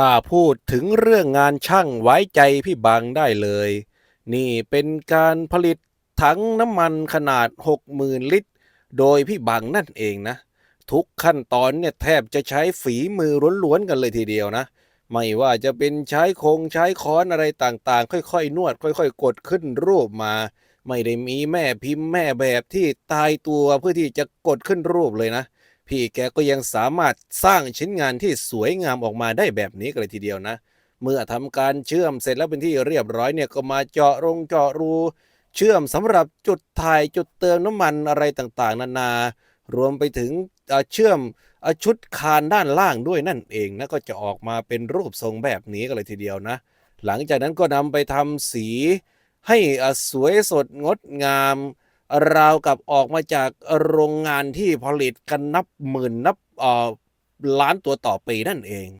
ถ้าพูดถึงเรื่องงานช่างไว้ใจพี่บังได้เลย นี่เป็นการผลิตถังน้ำมันขนาด 60,000 ลิตร โดยพี่บังนั่นเองนะ ทุกขั้นตอนเนี่ยแทบจะใช้ฝีมือล้วนๆกันเลยทีเดียวนะ ไม่ว่าจะเป็นใช้คงใช้ค้อนอะไรต่างๆ ค่อยๆ นวด ค่อยๆ กดขึ้นรูปมา ไม่ได้มีแม่พิมพ์แม่แบบที่ตายตัวเพื่อที่จะกดขึ้นรูปเลยนะ พี่แกก็ยังสามารถสร้างชิ้นงานที่สวยงามออกมาได้แบบนี้กันเลยทีเดียวนะ เมื่อทำการเชื่อมเสร็จแล้วเป็นที่เรียบร้อยเนี่ยก็มาเจาะรงเจาะรู เชื่อมสำหรับจุดถ่ายจุดเติมน้ำมันอะไรต่างๆ นานารวมไปถึงเชื่อมชุดคานด้านล่างด้วยนั่นเองนะก็จะออกมาเป็นรูปทรงแบบนี้กันเลยทีเดียวนะ หลังจากนั้นก็นำไปทำสีให้สวยสดงดงาม ราวกับออกมาจากโรงงานที่ผลิตกันนับหมื่นนับล้านตัวต่อปีนั่นเอง